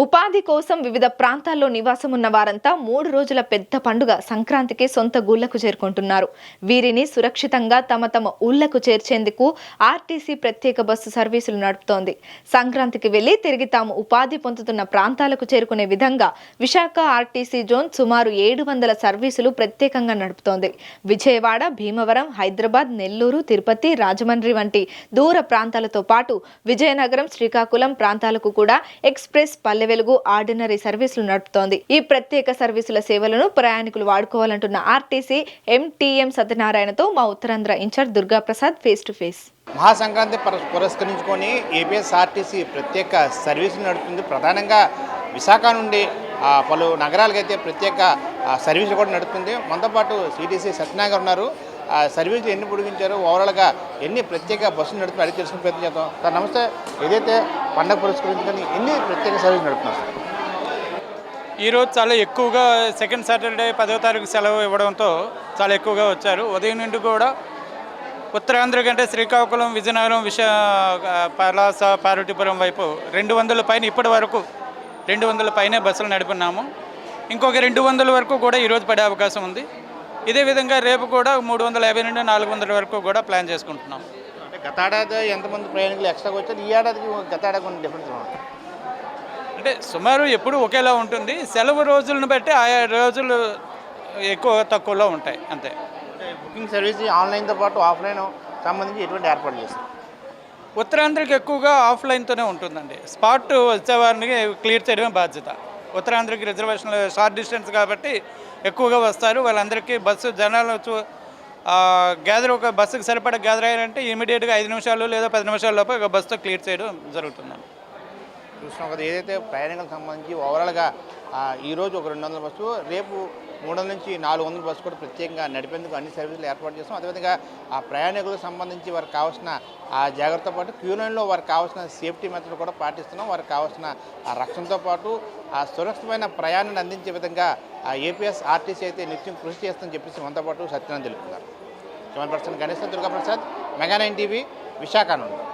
ఉపాధి కోసం వివిధ ప్రాంతాల్లో నివాసం ఉన్న వారంతా మూడు రోజుల పెద్ద పండుగ సంక్రాంతికి సొంత గూళ్ళకు చేరుకుంటున్నారు. వీరిని సురక్షితంగా తమ తమ ఊళ్ళకు చేర్చేందుకు ఆర్టీసీ ప్రత్యేక బస్సు సర్వీసులు నడుపుతోంది. సంక్రాంతికి వెళ్ళి తిరిగి తాము ఉపాధి పొందుతున్న ప్రాంతాలకు చేరుకునే విధంగా విశాఖ ఆర్టీసీ జోన్ సుమారు ఏడు వందల సర్వీసులు ప్రత్యేకంగా నడుపుతోంది. విజయవాడ భీమవరం హైదరాబాద్ నెల్లూరు తిరుపతి రాజమండ్రి వంటి దూర ప్రాంతాలతో పాటు విజయనగరం శ్రీకాకుళం ప్రాంతాలకు కూడా ఎక్స్ప్రెస్ పల్లె వెలుగు ఆర్డినరీ సర్వీసులు నడుపుతోంది. ఈ ప్రత్యేక సర్వీసుల సేవలను ప్రయాణికులు వాడుకోవాలంటున్న ఆర్టీసీ ఎంటీఎం సత్యనారాయణతో మా Uttarandhra incharge Durgaprasad face to face Mahasankranti పురస్కరించుకొని ఏపీఎస్ఆర్టీసీ ప్రత్యేక సర్వీసులు నడుపుతుంది. ప్రధానంగా విశాఖ నుండి పలు నగరాలకైతే ప్రత్యేక సర్వీసులు కూడా నడుపుతుంది. మనతో పాటు సిటీసీ సత్యనారాయణ గారు ఉన్నారు. ఆ సర్వీసులు ఎన్ని పొడిగించారో ఓవరాల్గా ఎన్ని ప్రత్యేక బస్సులు నడుపుతున్నారు అడిగి తెలుసుకుని ప్రయత్నం చేద్దాం. సార్ నమస్తే. ఏదైతే పండగ పురస్కరించుకొని ఎన్ని ప్రత్యేక సర్వీసులు నడుపుతున్నారు? సార్ ఈరోజు చాలా ఎక్కువగా సెకండ్ సాటర్డే పదో తారీఖు సెలవు ఇవ్వడంతో చాలా ఎక్కువగా వచ్చారు. ఉదయం నుండి కూడా ఉత్తరాంధ్ర కంటే శ్రీకాకుళం విజయనగరం విశ పలాస పార్వతీపురం వైపు రెండు వందల పైన ఇప్పటి వరకు రెండు వందల పైనే బస్సులు నడుపున్నాము. ఇంకొక రెండు వందల వరకు కూడా ఈరోజు పడే అవకాశం ఉంది. ఇదే విధంగా రేపు కూడా మూడు వందల యాభై నుండి నాలుగు వందల వరకు కూడా ప్లాన్ చేసుకుంటున్నాం. అంటే గత ఏడాది ఎంతమంది ప్రయాణికులు ఎక్స్ట్రాగా వచ్చారు? ఈ ఏడాదికి గత ఏడాది డిఫరెన్స్ అంటే సుమారు ఎప్పుడు ఒకేలా ఉంటుంది. సెలవు రోజులను బట్టి ఆయా రోజులు ఎక్కువ తక్కువలో ఉంటాయి. అంతే. బుకింగ్ సర్వీస్ ఆన్లైన్తో పాటు ఆఫ్లైన్ సంబంధించి ఎటువంటి ఏర్పాటు చేస్తారు? ఉత్తరాంధ్రకి ఎక్కువగా ఆఫ్లైన్తోనే ఉంటుందండి. స్పాట్ వచ్చేవారిని క్లియర్ చేయడమే బాధ్యత. ఉత్తరాంధ్రకి రిజర్వేషన్లు షార్ట్ డిస్టెన్స్ కాబట్టి ఎక్కువగా వస్తారు. వాళ్ళందరికీ బస్సు జనాలు చూ- గ్యాదర్ ఒక బస్సుకి సరిపడా గ్యాదర్ అయ్యారంటే ఇమీడియట్గా ఐదు నిమిషాలు లేదా పది నిమిషాల లోపు ఒక బస్సుతో క్లియర్ చేయడం జరుగుతుందండి. చూసిన కదా ఏదైతే ప్రయాణికులకు సంబంధించి ఓవరాల్గా ఈరోజు ఒక రెండు వందల బస్సు రేపు మూడు వందల నుంచి నాలుగు వందల బస్సు కూడా ప్రత్యేకంగా నడిపేందుకు అన్ని సర్వీసులు ఏర్పాటు చేస్తాం. అదేవిధంగా ఆ ప్రయాణికులకు సంబంధించి వారికి కావాల్సిన ఆ జాగ్రత్తతో పాటు క్యూలైన్లో వారికి కావాల్సిన సేఫ్టీ మెథడ్ కూడా పాటిస్తున్నాం. వారికి కావాల్సిన ఆ రక్షణతో పాటు ఆ సురక్షితమైన ప్రయాణాన్ని అందించే విధంగా ఆ ఏపీఎస్ ఆర్టీసీ అయితే నిత్యం కృషి చేస్తుందని చెప్పేసి మనతో పాటు సత్యనారాయణ తెలుపుతున్నారు. Camera person Ganesh Durgaprasad mega nine TV Visakha నుండి.